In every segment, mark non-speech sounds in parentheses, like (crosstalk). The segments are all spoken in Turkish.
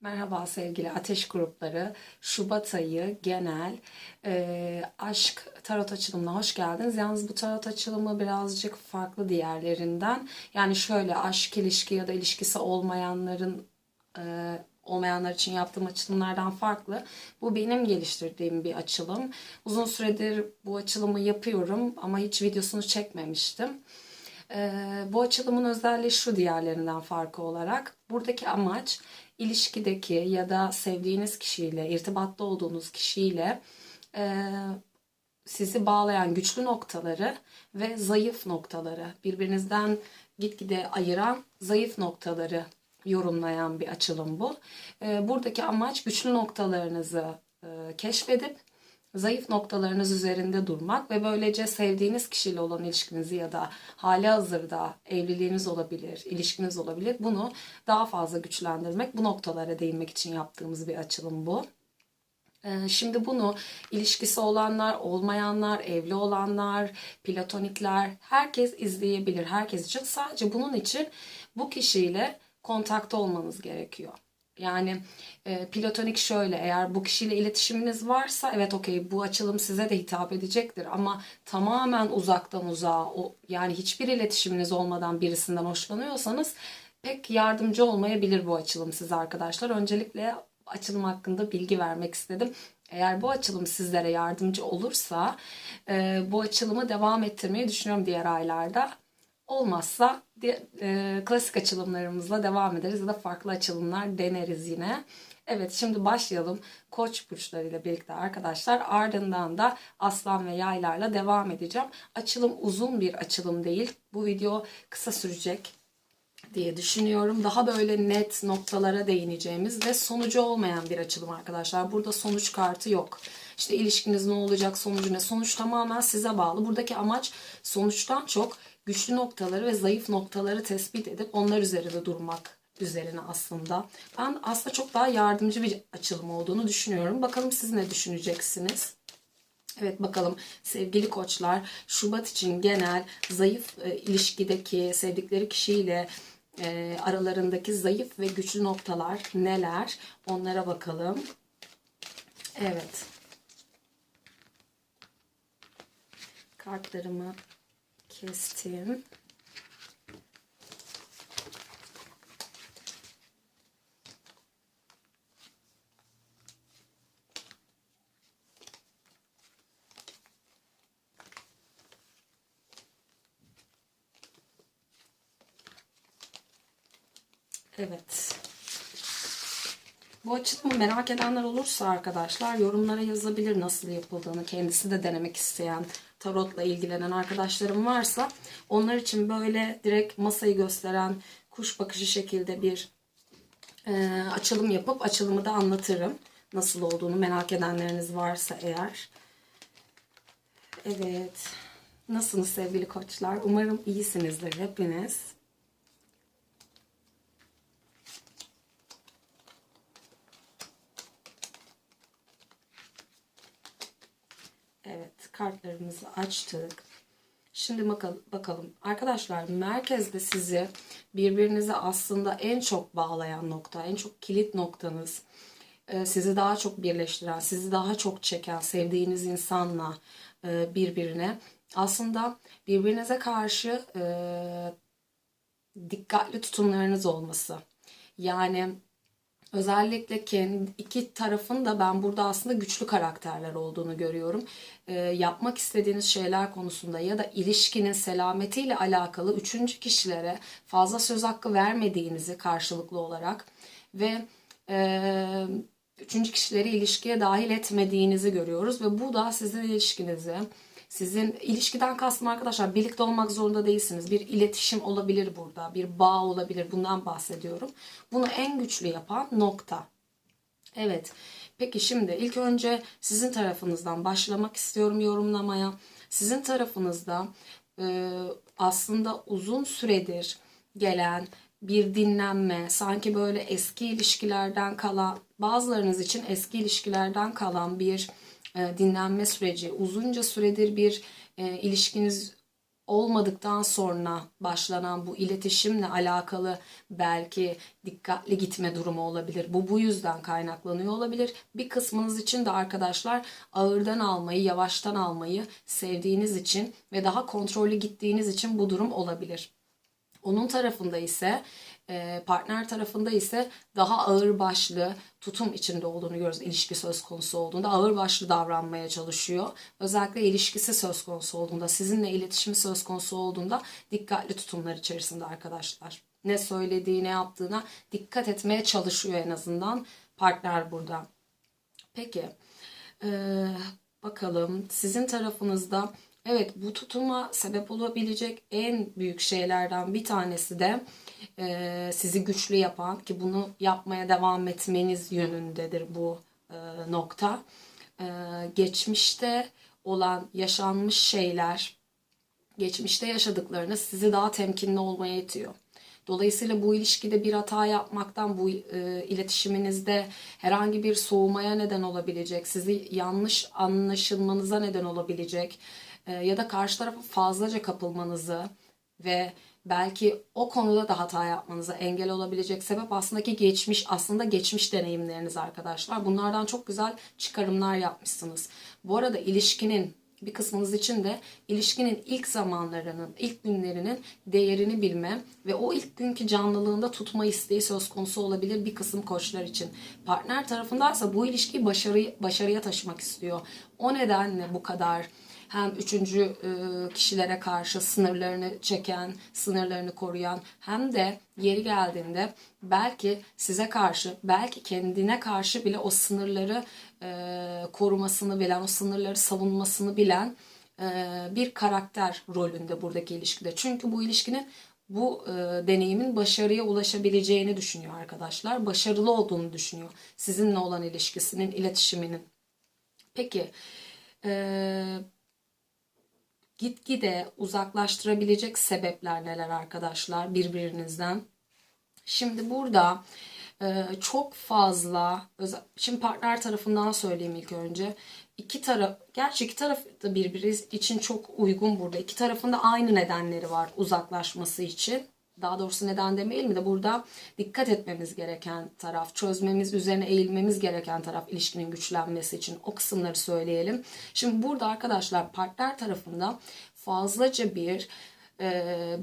Merhaba sevgili ateş grupları. Şubat ayı genel e, aşk tarot açılımına hoş geldiniz. Yalnız bu tarot açılımı birazcık farklı diğerlerinden. Yani şöyle aşk ilişki ya da ilişkisi olmayanların e, olmayanlar için yaptığım açılımlardan farklı. Bu benim geliştirdiğim bir açılım. Uzun süredir bu açılımı yapıyorum ama hiç videosunu çekmemiştim. Ee, bu açılımın özelliği şu diğerlerinden farkı olarak. Buradaki amaç ilişkideki ya da sevdiğiniz kişiyle, irtibatta olduğunuz kişiyle e, sizi bağlayan güçlü noktaları ve zayıf noktaları, birbirinizden gitgide ayıran zayıf noktaları yorumlayan bir açılım bu. Ee, buradaki amaç güçlü noktalarınızı e, keşfedip zayıf noktalarınız üzerinde durmak ve böylece sevdiğiniz kişiyle olan ilişkinizi ya da hali hazırda evliliğiniz olabilir, ilişkiniz olabilir. Bunu daha fazla güçlendirmek, bu noktalara değinmek için yaptığımız bir açılım bu. Ee, Şimdi bunu ilişkisi olanlar, olmayanlar, evli olanlar, platonikler herkes izleyebilir. Herkes için sadece bunun için bu kişiyle kontakta olmanız gerekiyor. Yani e, platonik şöyle eğer bu kişiyle iletişiminiz varsa evet okey bu açılım size de hitap edecektir ama tamamen uzaktan uzağa o yani hiçbir iletişiminiz olmadan birisinden hoşlanıyorsanız pek yardımcı olmayabilir bu açılım size arkadaşlar. Öncelikle açılım hakkında bilgi vermek istedim. Eğer bu açılım sizlere yardımcı olursa e, bu açılımı devam ettirmeyi düşünüyorum diğer aylarda. Olmazsa e, klasik açılımlarımızla devam ederiz ya da farklı açılımlar deneriz yine. Evet şimdi başlayalım koç burçlarıyla birlikte arkadaşlar. Ardından da aslan ve yaylarla devam edeceğim. Açılım uzun bir açılım değil. Bu video kısa sürecek diye düşünüyorum. Daha böyle net noktalara değineceğimiz ve sonucu olmayan bir açılım arkadaşlar. Burada sonuç kartı yok. İşte ilişkiniz ne olacak, sonucu ne? Sonuç tamamen size bağlı. Buradaki amaç sonuçtan çok güçlü noktaları ve zayıf noktaları tespit edip onlar üzerinde durmak üzerine aslında. Ben aslında çok daha yardımcı bir açılım olduğunu düşünüyorum. Bakalım siz ne düşüneceksiniz? Evet bakalım sevgili koçlar Şubat için genel zayıf e, ilişkideki sevdikleri kişiyle e, aralarındaki zayıf ve güçlü noktalar neler onlara bakalım. Evet. Kartlarımı kestim. Evet. Bu açılımı merak edenler olursa arkadaşlar yorumlara yazabilir nasıl yapıldığını. Kendisi de denemek isteyen, tarotla ilgilenen arkadaşlarım varsa onlar için böyle direkt masayı gösteren kuş bakışı şekilde bir e, açılım yapıp açılımı da anlatırım. Nasıl olduğunu merak edenleriniz varsa eğer. Evet. Nasılsınız sevgili koçlar? Umarım iyisinizdir hepiniz. Evet, kartlarımızı açtık. Şimdi bakalım. Arkadaşlar merkezde sizi birbirinize aslında en çok bağlayan nokta, en çok kilit noktanız, e, sizi daha çok birleştiren, sizi daha çok çeken, sevdiğiniz insanla e, birbirine aslında birbirinize karşı e, dikkatli tutumlarınız olması. Yani Özellikle kendi iki tarafın da ben burada aslında güçlü karakterler olduğunu görüyorum. Ee, yapmak istediğiniz şeyler konusunda ya da ilişkinin selametiyle alakalı üçüncü kişilere fazla söz hakkı vermediğinizi karşılıklı olarak ve e, üçüncü kişileri ilişkiye dahil etmediğinizi görüyoruz ve bu da sizin ilişkinizi sizin ilişkiden kastım arkadaşlar birlikte olmak zorunda değilsiniz. Bir iletişim olabilir burada, bir bağ olabilir. Bundan bahsediyorum. Bunu en güçlü yapan nokta. Evet. Peki şimdi ilk önce sizin tarafınızdan başlamak istiyorum yorumlamaya. Sizin tarafınızda e, aslında uzun süredir gelen bir dinlenme, sanki böyle eski ilişkilerden kalan, bazılarınız için eski ilişkilerden kalan bir dinlenme süreci, uzunca süredir bir e, ilişkiniz olmadıktan sonra başlanan bu iletişimle alakalı belki dikkatli gitme durumu olabilir. Bu bu yüzden kaynaklanıyor olabilir. Bir kısmınız için de arkadaşlar ağırdan almayı, yavaştan almayı sevdiğiniz için ve daha kontrollü gittiğiniz için bu durum olabilir. Onun tarafında ise e, partner tarafında ise daha ağır başlı tutum içinde olduğunu görüyoruz ilişki söz konusu olduğunda ağır başlı davranmaya çalışıyor. Özellikle ilişkisi söz konusu olduğunda sizinle iletişimi söz konusu olduğunda dikkatli tutumlar içerisinde arkadaşlar. Ne söylediği ne yaptığına dikkat etmeye çalışıyor en azından partner burada. Peki ee, bakalım sizin tarafınızda evet bu tutuma sebep olabilecek en büyük şeylerden bir tanesi de e, sizi güçlü yapan ki bunu yapmaya devam etmeniz yönündedir bu e, nokta. E, geçmişte olan yaşanmış şeyler, geçmişte yaşadıklarınız sizi daha temkinli olmaya itiyor. Dolayısıyla bu ilişkide bir hata yapmaktan, bu e, iletişiminizde herhangi bir soğumaya neden olabilecek, sizi yanlış anlaşılmanıza neden olabilecek ya da karşı tarafa fazlaca kapılmanızı ve belki o konuda da hata yapmanıza engel olabilecek sebep aslında ki geçmiş aslında geçmiş deneyimleriniz arkadaşlar. Bunlardan çok güzel çıkarımlar yapmışsınız. Bu arada ilişkinin bir kısmınız için de ilişkinin ilk zamanlarının, ilk günlerinin değerini bilme ve o ilk günkü canlılığında tutma isteği söz konusu olabilir bir kısım koçlar için. Partner tarafındaysa bu ilişkiyi başarı, başarıya taşımak istiyor. O nedenle bu kadar hem üçüncü e, kişilere karşı sınırlarını çeken, sınırlarını koruyan hem de yeri geldiğinde belki size karşı, belki kendine karşı bile o sınırları e, korumasını bilen, o sınırları savunmasını bilen e, bir karakter rolünde buradaki ilişkide. Çünkü bu ilişkinin bu e, deneyimin başarıya ulaşabileceğini düşünüyor arkadaşlar. Başarılı olduğunu düşünüyor. Sizinle olan ilişkisinin, iletişiminin. Peki, e, gitgide uzaklaştırabilecek sebepler neler arkadaşlar birbirinizden? Şimdi burada e, çok fazla şimdi partner tarafından söyleyeyim ilk önce. İki taraf gerçi iki taraf da birbiri için çok uygun burada. İki tarafın da aynı nedenleri var uzaklaşması için daha doğrusu neden demeyelim de burada dikkat etmemiz gereken taraf, çözmemiz, üzerine eğilmemiz gereken taraf ilişkinin güçlenmesi için o kısımları söyleyelim. Şimdi burada arkadaşlar partner tarafında fazlaca bir e,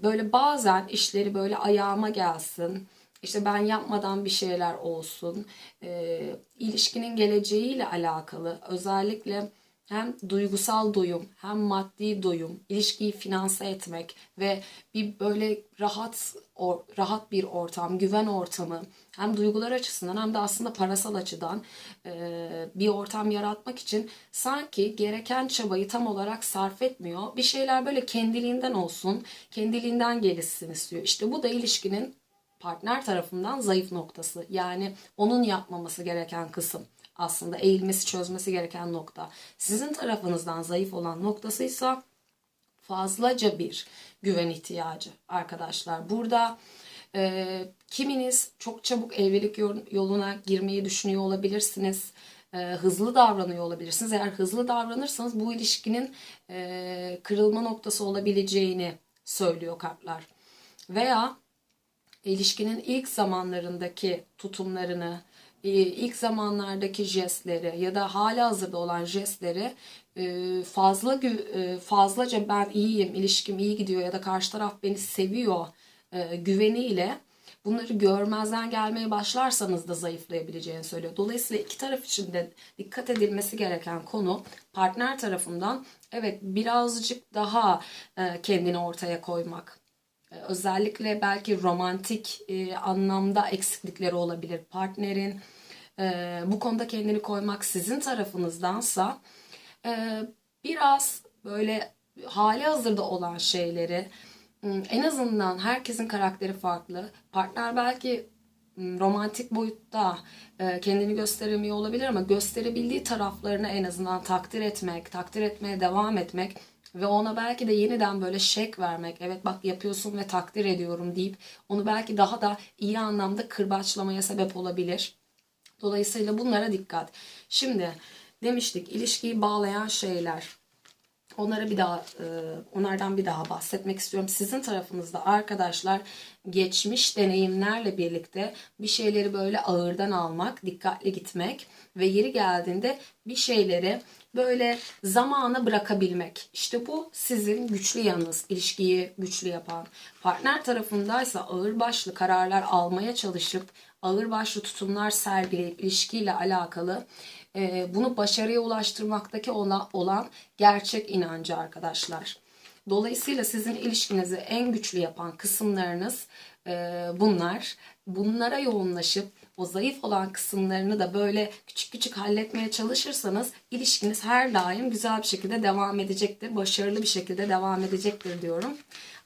böyle bazen işleri böyle ayağıma gelsin, işte ben yapmadan bir şeyler olsun, e, ilişkinin geleceğiyle alakalı özellikle hem duygusal doyum hem maddi doyum, ilişkiyi finanse etmek ve bir böyle rahat or, rahat bir ortam, güven ortamı hem duygular açısından hem de aslında parasal açıdan e, bir ortam yaratmak için sanki gereken çabayı tam olarak sarf etmiyor. Bir şeyler böyle kendiliğinden olsun, kendiliğinden gelişsin istiyor. İşte bu da ilişkinin partner tarafından zayıf noktası. Yani onun yapmaması gereken kısım aslında eğilmesi çözmesi gereken nokta. Sizin tarafınızdan zayıf olan noktasıysa fazlaca bir güven ihtiyacı arkadaşlar. Burada e, kiminiz çok çabuk evlilik yoluna girmeyi düşünüyor olabilirsiniz. E, hızlı davranıyor olabilirsiniz. Eğer hızlı davranırsanız bu ilişkinin e, kırılma noktası olabileceğini söylüyor kartlar. Veya ilişkinin ilk zamanlarındaki tutumlarını, ilk zamanlardaki jestleri ya da hala hazırda olan jestleri e, fazla e, fazlaca ben iyiyim, ilişkim iyi gidiyor ya da karşı taraf beni seviyor güveniyle bunları görmezden gelmeye başlarsanız da zayıflayabileceğini söylüyor. Dolayısıyla iki taraf için de dikkat edilmesi gereken konu partner tarafından evet birazcık daha kendini ortaya koymak özellikle belki romantik e, anlamda eksiklikleri olabilir partnerin. E, bu konuda kendini koymak sizin tarafınızdansa e, biraz böyle hali hazırda olan şeyleri en azından herkesin karakteri farklı. Partner belki romantik boyutta kendini gösteremiyor olabilir ama gösterebildiği taraflarını en azından takdir etmek, takdir etmeye devam etmek ve ona belki de yeniden böyle şek vermek, evet bak yapıyorsun ve takdir ediyorum deyip onu belki daha da iyi anlamda kırbaçlamaya sebep olabilir. Dolayısıyla bunlara dikkat. Şimdi demiştik ilişkiyi bağlayan şeyler. Onlara bir daha e, onlardan bir daha bahsetmek istiyorum. Sizin tarafınızda arkadaşlar geçmiş deneyimlerle birlikte bir şeyleri böyle ağırdan almak, dikkatli gitmek ve yeri geldiğinde bir şeyleri böyle zamana bırakabilmek. İşte bu sizin güçlü yanınız, ilişkiyi güçlü yapan. Partner tarafındaysa ağır başlı kararlar almaya çalışıp ağır başlı tutumlar sergileyip ilişkiyle alakalı e, bunu başarıya ulaştırmaktaki olan, olan gerçek inancı arkadaşlar. Dolayısıyla sizin ilişkinizi en güçlü yapan kısımlarınız e, bunlar. Bunlara yoğunlaşıp o zayıf olan kısımlarını da böyle küçük küçük halletmeye çalışırsanız ilişkiniz her daim güzel bir şekilde devam edecektir. Başarılı bir şekilde devam edecektir diyorum.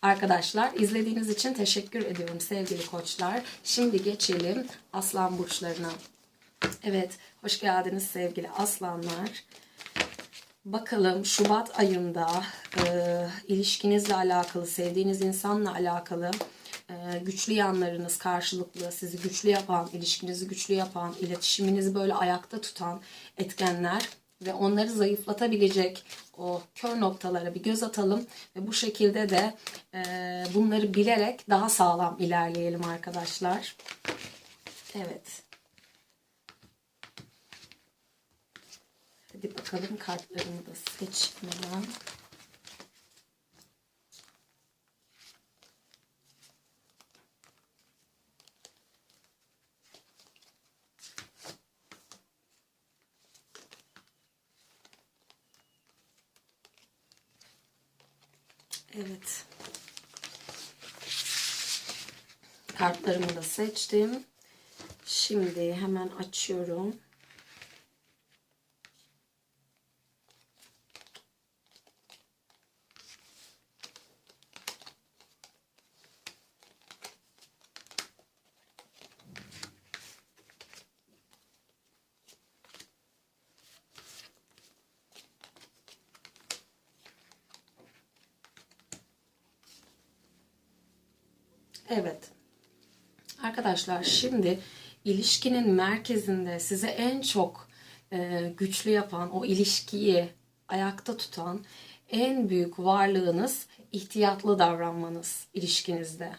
Arkadaşlar izlediğiniz için teşekkür ediyorum sevgili koçlar. Şimdi geçelim aslan burçlarına. Evet, hoş geldiniz sevgili aslanlar. Bakalım Şubat ayında e, ilişkinizle alakalı, sevdiğiniz insanla alakalı güçlü yanlarınız karşılıklı, sizi güçlü yapan, ilişkinizi güçlü yapan, iletişiminizi böyle ayakta tutan etkenler ve onları zayıflatabilecek o kör noktalara bir göz atalım ve bu şekilde de e, bunları bilerek daha sağlam ilerleyelim arkadaşlar. Evet. Hadi bakalım kartlarımı da seçmeden. Evet. Kartlarımı da seçtim. Şimdi hemen açıyorum. Evet. Arkadaşlar şimdi ilişkinin merkezinde size en çok e, güçlü yapan, o ilişkiyi ayakta tutan en büyük varlığınız ihtiyatlı davranmanız ilişkinizde.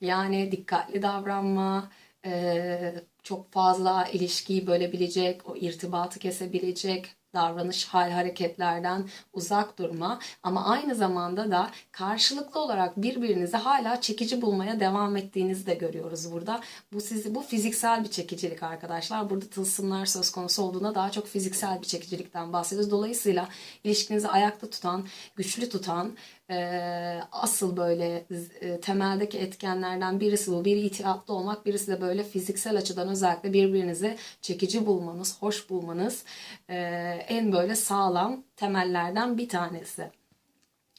Yani dikkatli davranma, e, çok fazla ilişkiyi bölebilecek, o irtibatı kesebilecek, davranış, hal hareketlerden uzak durma ama aynı zamanda da karşılıklı olarak birbirinizi hala çekici bulmaya devam ettiğinizi de görüyoruz burada. Bu sizi bu fiziksel bir çekicilik arkadaşlar. Burada tılsımlar söz konusu olduğunda daha çok fiziksel bir çekicilikten bahsediyoruz. Dolayısıyla ilişkinizi ayakta tutan, güçlü tutan asıl böyle e, temeldeki etkenlerden birisi bu. Biri itiratlı olmak, birisi de böyle fiziksel açıdan özellikle birbirinizi çekici bulmanız, hoş bulmanız e, en böyle sağlam temellerden bir tanesi.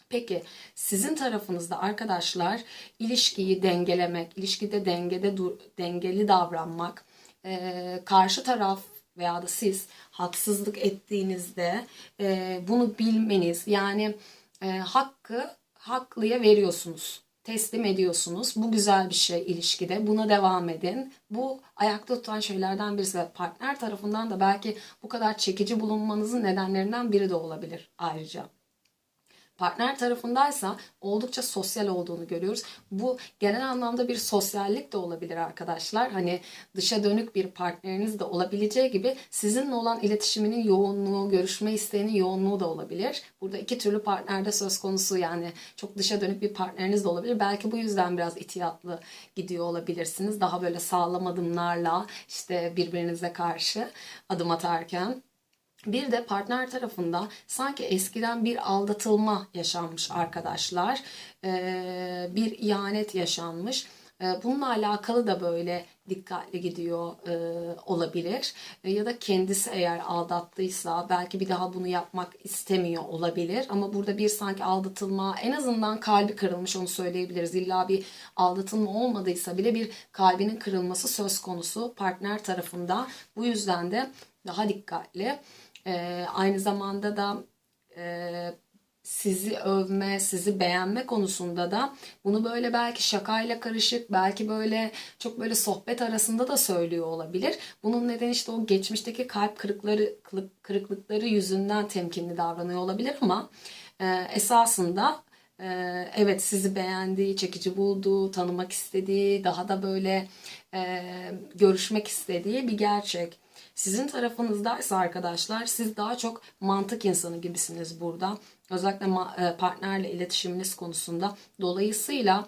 Peki sizin tarafınızda arkadaşlar ilişkiyi dengelemek, ilişkide dengede dur, dengeli davranmak, e, karşı taraf veya da siz haksızlık ettiğinizde bunu bilmeniz yani e, hakkı haklıya veriyorsunuz. Teslim ediyorsunuz. Bu güzel bir şey ilişkide. Buna devam edin. Bu ayakta tutan şeylerden birisi partner tarafından da belki bu kadar çekici bulunmanızın nedenlerinden biri de olabilir ayrıca. Partner tarafındaysa oldukça sosyal olduğunu görüyoruz. Bu genel anlamda bir sosyallik de olabilir arkadaşlar. Hani dışa dönük bir partneriniz de olabileceği gibi sizinle olan iletişiminin yoğunluğu, görüşme isteğinin yoğunluğu da olabilir. Burada iki türlü partnerde söz konusu yani çok dışa dönük bir partneriniz de olabilir. Belki bu yüzden biraz itiyatlı gidiyor olabilirsiniz. Daha böyle sağlam adımlarla işte birbirinize karşı adım atarken. Bir de partner tarafında sanki eskiden bir aldatılma yaşanmış arkadaşlar. Bir ihanet yaşanmış. Bununla alakalı da böyle dikkatli gidiyor olabilir. Ya da kendisi eğer aldattıysa belki bir daha bunu yapmak istemiyor olabilir. Ama burada bir sanki aldatılma en azından kalbi kırılmış onu söyleyebiliriz. İlla bir aldatılma olmadıysa bile bir kalbinin kırılması söz konusu partner tarafında. Bu yüzden de daha dikkatli. E, aynı zamanda da e, sizi övme, sizi beğenme konusunda da bunu böyle belki şakayla karışık, belki böyle çok böyle sohbet arasında da söylüyor olabilir. Bunun nedeni işte o geçmişteki kalp kırıkları, kırıklıkları yüzünden temkinli davranıyor olabilir ama e, esasında e, evet sizi beğendiği, çekici bulduğu, tanımak istediği, daha da böyle e, görüşmek istediği bir gerçek. Sizin tarafınızdaysa arkadaşlar siz daha çok mantık insanı gibisiniz burada. Özellikle e, partnerle iletişiminiz konusunda. Dolayısıyla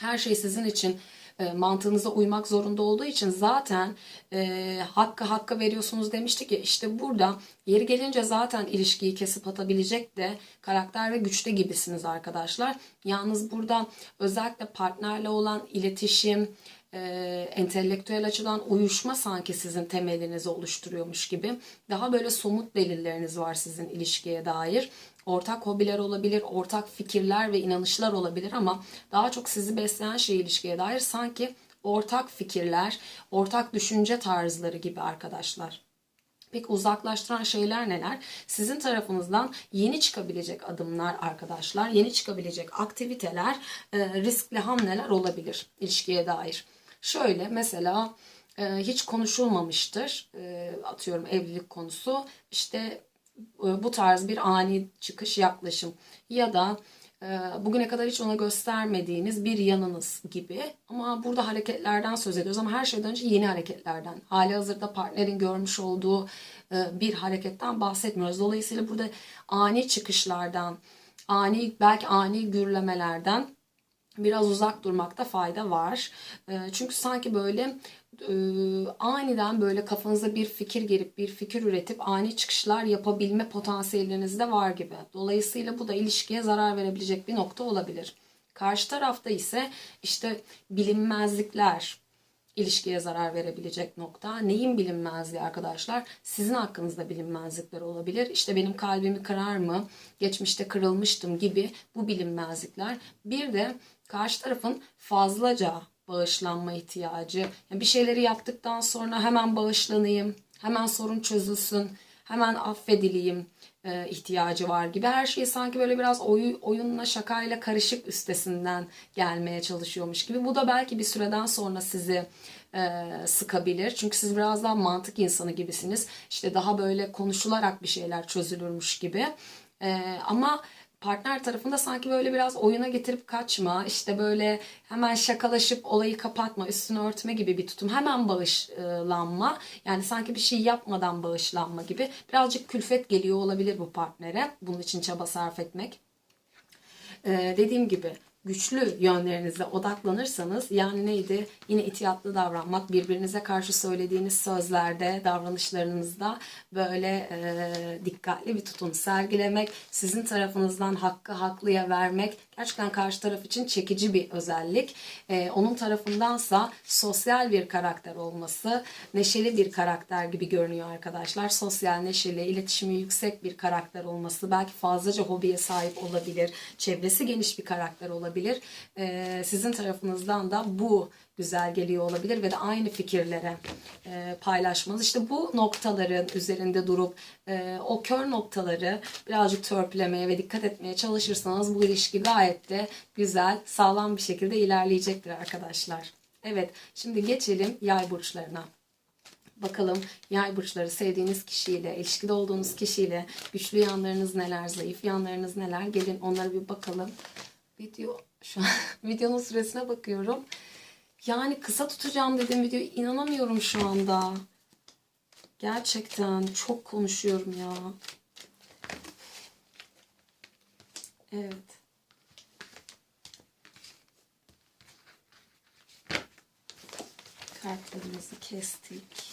her şey sizin için e, mantığınıza uymak zorunda olduğu için zaten e, hakkı hakka veriyorsunuz demiştik ya işte burada yeri gelince zaten ilişkiyi kesip atabilecek de karakter ve güçte gibisiniz arkadaşlar. Yalnız burada özellikle partnerle olan iletişim, e, entelektüel açıdan uyuşma sanki sizin temelinizi oluşturuyormuş gibi. Daha böyle somut delilleriniz var sizin ilişkiye dair. Ortak hobiler olabilir, ortak fikirler ve inanışlar olabilir ama daha çok sizi besleyen şey ilişkiye dair sanki ortak fikirler, ortak düşünce tarzları gibi arkadaşlar. Peki uzaklaştıran şeyler neler? Sizin tarafınızdan yeni çıkabilecek adımlar arkadaşlar, yeni çıkabilecek aktiviteler, e, riskli hamleler olabilir ilişkiye dair. Şöyle mesela e, hiç konuşulmamıştır, e, atıyorum evlilik konusu, işte e, bu tarz bir ani çıkış yaklaşım ya da e, bugüne kadar hiç ona göstermediğiniz bir yanınız gibi ama burada hareketlerden söz ediyoruz ama her şeyden önce yeni hareketlerden hali hazırda partnerin görmüş olduğu e, bir hareketten bahsetmiyoruz. Dolayısıyla burada ani çıkışlardan, ani belki ani gürlemelerden biraz uzak durmakta fayda var. Çünkü sanki böyle e, aniden böyle kafanıza bir fikir gelip bir fikir üretip ani çıkışlar yapabilme potansiyeliniz de var gibi. Dolayısıyla bu da ilişkiye zarar verebilecek bir nokta olabilir. Karşı tarafta ise işte bilinmezlikler ilişkiye zarar verebilecek nokta. Neyin bilinmezliği arkadaşlar? Sizin hakkınızda bilinmezlikler olabilir. İşte benim kalbimi kırar mı? Geçmişte kırılmıştım gibi bu bilinmezlikler. Bir de karşı tarafın fazlaca bağışlanma ihtiyacı. Yani bir şeyleri yaptıktan sonra hemen bağışlanayım, hemen sorun çözülsün, hemen affedileyim e, ihtiyacı var gibi. Her şeyi sanki böyle biraz oy, oyunla şakayla karışık üstesinden gelmeye çalışıyormuş gibi. Bu da belki bir süreden sonra sizi e, sıkabilir. Çünkü siz biraz daha mantık insanı gibisiniz. İşte daha böyle konuşularak bir şeyler çözülürmüş gibi. E, ama partner tarafında sanki böyle biraz oyuna getirip kaçma, işte böyle hemen şakalaşıp olayı kapatma, üstünü örtme gibi bir tutum. Hemen bağışlanma, yani sanki bir şey yapmadan bağışlanma gibi. Birazcık külfet geliyor olabilir bu partnere. Bunun için çaba sarf etmek. Ee, dediğim gibi güçlü yönlerinize odaklanırsanız yani neydi? Yine itiyatlı davranmak, birbirinize karşı söylediğiniz sözlerde, davranışlarınızda böyle e, dikkatli bir tutum sergilemek, sizin tarafınızdan hakkı haklıya vermek gerçekten karşı taraf için çekici bir özellik. E, onun tarafındansa sosyal bir karakter olması, neşeli bir karakter gibi görünüyor arkadaşlar. Sosyal, neşeli, iletişimi yüksek bir karakter olması, belki fazlaca hobiye sahip olabilir, çevresi geniş bir karakter olabilir olabilir. E, sizin tarafınızdan da bu güzel geliyor olabilir ve de aynı fikirlere e, paylaşmanız. İşte bu noktaların üzerinde durup e, o kör noktaları birazcık törpülemeye ve dikkat etmeye çalışırsanız bu ilişki gayet de güzel, sağlam bir şekilde ilerleyecektir arkadaşlar. Evet, şimdi geçelim yay burçlarına. Bakalım yay burçları sevdiğiniz kişiyle, ilişkide olduğunuz kişiyle güçlü yanlarınız neler, zayıf yanlarınız neler? Gelin onlara bir bakalım. Video şu an (laughs) videonun süresine bakıyorum. Yani kısa tutacağım dedim videoyu. inanamıyorum şu anda. Gerçekten çok konuşuyorum ya. Evet. Kartlarımızı kestik.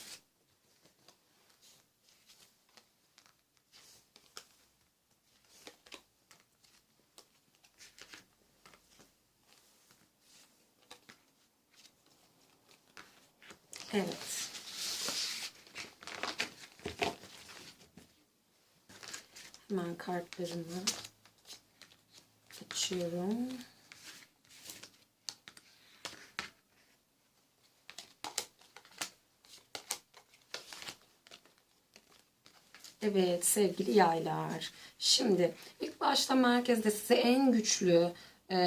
Evet. Hemen kartlarımı açıyorum. Evet sevgili yaylar. Şimdi ilk başta merkezde size en güçlü e,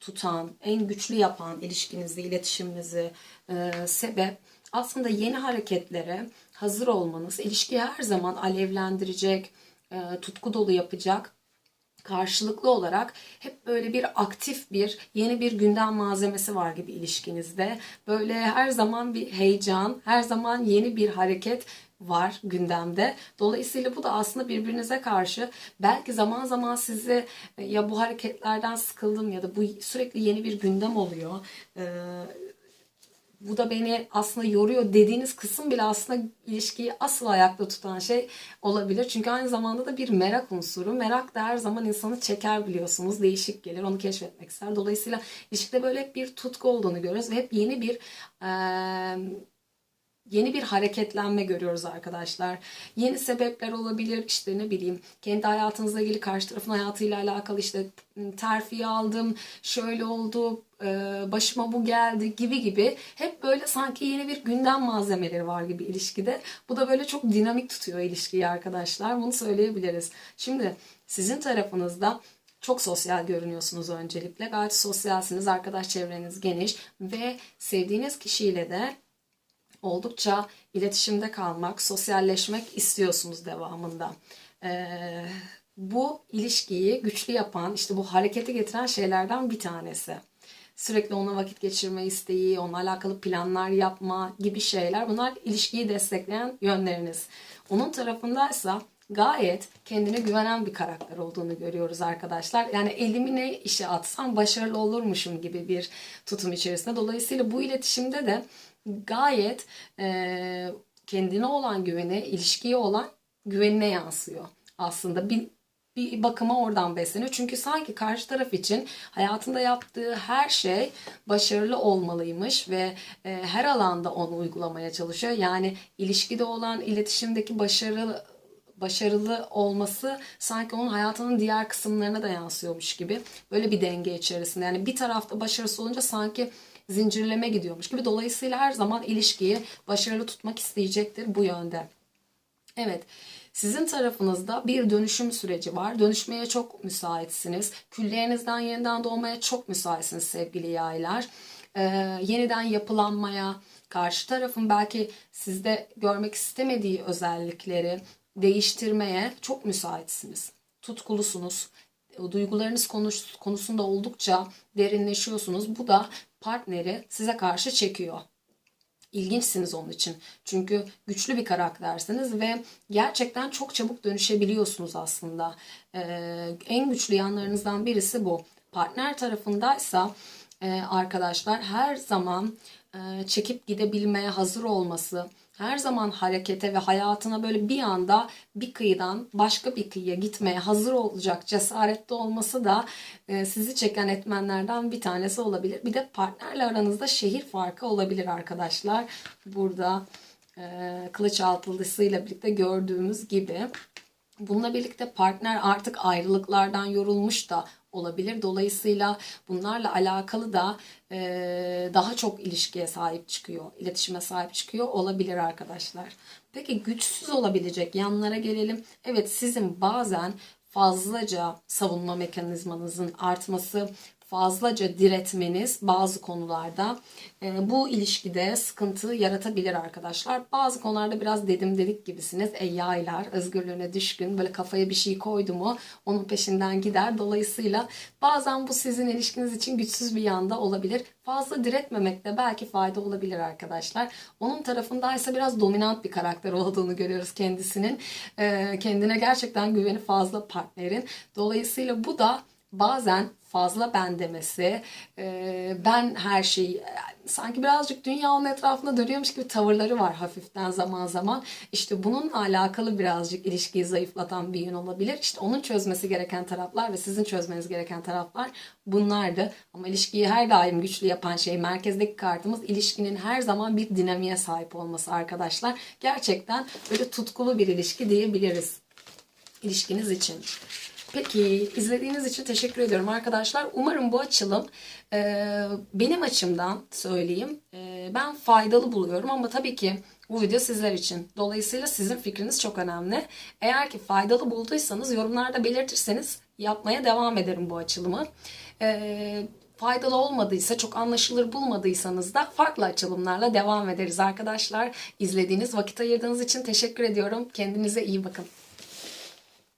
tutan, en güçlü yapan ilişkinizi, iletişiminizi e, sebep aslında yeni hareketlere hazır olmanız, ilişkiyi her zaman alevlendirecek, e, tutku dolu yapacak karşılıklı olarak hep böyle bir aktif bir yeni bir gündem malzemesi var gibi ilişkinizde. Böyle her zaman bir heyecan, her zaman yeni bir hareket var gündemde. Dolayısıyla bu da aslında birbirinize karşı belki zaman zaman sizi e, ya bu hareketlerden sıkıldım ya da bu sürekli yeni bir gündem oluyor. Ee, bu da beni aslında yoruyor dediğiniz kısım bile aslında ilişkiyi asıl ayakta tutan şey olabilir. Çünkü aynı zamanda da bir merak unsuru. Merak da her zaman insanı çeker biliyorsunuz. Değişik gelir. Onu keşfetmek ister. Dolayısıyla ilişkide böyle hep bir tutku olduğunu görüyoruz ve hep yeni bir eee yeni bir hareketlenme görüyoruz arkadaşlar. Yeni sebepler olabilir işte ne bileyim kendi hayatınızla ilgili karşı tarafın hayatıyla alakalı işte terfi aldım, şöyle oldu, e, başıma bu geldi gibi gibi hep böyle sanki yeni bir gündem malzemeleri var gibi ilişkide. Bu da böyle çok dinamik tutuyor ilişkiyi arkadaşlar. Bunu söyleyebiliriz. Şimdi sizin tarafınızda çok sosyal görünüyorsunuz öncelikle. Gayet sosyalsiniz, arkadaş çevreniz geniş ve sevdiğiniz kişiyle de oldukça iletişimde kalmak, sosyalleşmek istiyorsunuz devamında. Ee, bu ilişkiyi güçlü yapan, işte bu harekete getiren şeylerden bir tanesi. Sürekli onunla vakit geçirme isteği, onunla alakalı planlar yapma gibi şeyler. Bunlar ilişkiyi destekleyen yönleriniz. Onun tarafındaysa gayet kendine güvenen bir karakter olduğunu görüyoruz arkadaşlar. Yani elimi ne işe atsam başarılı olurmuşum gibi bir tutum içerisinde. Dolayısıyla bu iletişimde de gayet e, kendine olan güvene, ilişkiye olan güvenine yansıyor. Aslında bir bir bakıma oradan besleniyor. Çünkü sanki karşı taraf için hayatında yaptığı her şey başarılı olmalıymış ve e, her alanda onu uygulamaya çalışıyor. Yani ilişkide olan iletişimdeki başarılı başarılı olması sanki onun hayatının diğer kısımlarına da yansıyormuş gibi. Böyle bir denge içerisinde. Yani bir tarafta başarısı olunca sanki zincirleme gidiyormuş gibi. Dolayısıyla her zaman ilişkiyi başarılı tutmak isteyecektir bu yönde. Evet. Sizin tarafınızda bir dönüşüm süreci var. Dönüşmeye çok müsaitsiniz. Küllerinizden yeniden doğmaya çok müsaitsiniz sevgili yaylar. Ee, yeniden yapılanmaya, karşı tarafın belki sizde görmek istemediği özellikleri değiştirmeye çok müsaitsiniz. Tutkulusunuz. Duygularınız konusunda oldukça derinleşiyorsunuz. Bu da partneri size karşı çekiyor. İlginçsiniz onun için. Çünkü güçlü bir karaktersiniz ve gerçekten çok çabuk dönüşebiliyorsunuz aslında. Ee, en güçlü yanlarınızdan birisi bu. Partner tarafındaysa e, arkadaşlar her zaman e, çekip gidebilmeye hazır olması, her zaman harekete ve hayatına böyle bir anda bir kıyıdan başka bir kıyıya gitmeye hazır olacak cesaretli olması da e, sizi çeken etmenlerden bir tanesi olabilir. Bir de partnerle aranızda şehir farkı olabilir arkadaşlar. Burada e, kılıç altılısıyla birlikte gördüğümüz gibi. Bununla birlikte partner artık ayrılıklardan yorulmuş da olabilir. Dolayısıyla bunlarla alakalı da e, daha çok ilişkiye sahip çıkıyor, iletişime sahip çıkıyor olabilir arkadaşlar. Peki güçsüz olabilecek yanlara gelelim. Evet sizin bazen fazlaca savunma mekanizmanızın artması, fazlaca diretmeniz bazı konularda e, bu ilişkide sıkıntı yaratabilir arkadaşlar. Bazı konularda biraz dedim dedik gibisiniz. E yaylar, özgürlüğüne düşkün, böyle kafaya bir şey koydu mu onun peşinden gider. Dolayısıyla bazen bu sizin ilişkiniz için güçsüz bir yanda olabilir. Fazla diretmemekte belki fayda olabilir arkadaşlar. Onun tarafındaysa biraz dominant bir karakter olduğunu görüyoruz kendisinin. E, kendine gerçekten güveni fazla partnerin. Dolayısıyla bu da bazen fazla ben demesi, e, ben her şeyi sanki birazcık dünya onun etrafında dönüyormuş gibi tavırları var hafiften zaman zaman. İşte bununla alakalı birazcık ilişkiyi zayıflatan bir yön olabilir. İşte onun çözmesi gereken taraflar ve sizin çözmeniz gereken taraflar bunlardı. Ama ilişkiyi her daim güçlü yapan şey merkezdeki kartımız ilişkinin her zaman bir dinamiğe sahip olması arkadaşlar. Gerçekten böyle tutkulu bir ilişki diyebiliriz ilişkiniz için. Peki izlediğiniz için teşekkür ediyorum arkadaşlar. Umarım bu açılım e, benim açımdan söyleyeyim e, ben faydalı buluyorum ama tabii ki bu video sizler için. Dolayısıyla sizin fikriniz çok önemli. Eğer ki faydalı bulduysanız yorumlarda belirtirseniz yapmaya devam ederim bu açılımı. E, faydalı olmadıysa, çok anlaşılır bulmadıysanız da farklı açılımlarla devam ederiz arkadaşlar. İzlediğiniz, vakit ayırdığınız için teşekkür ediyorum. Kendinize iyi bakın.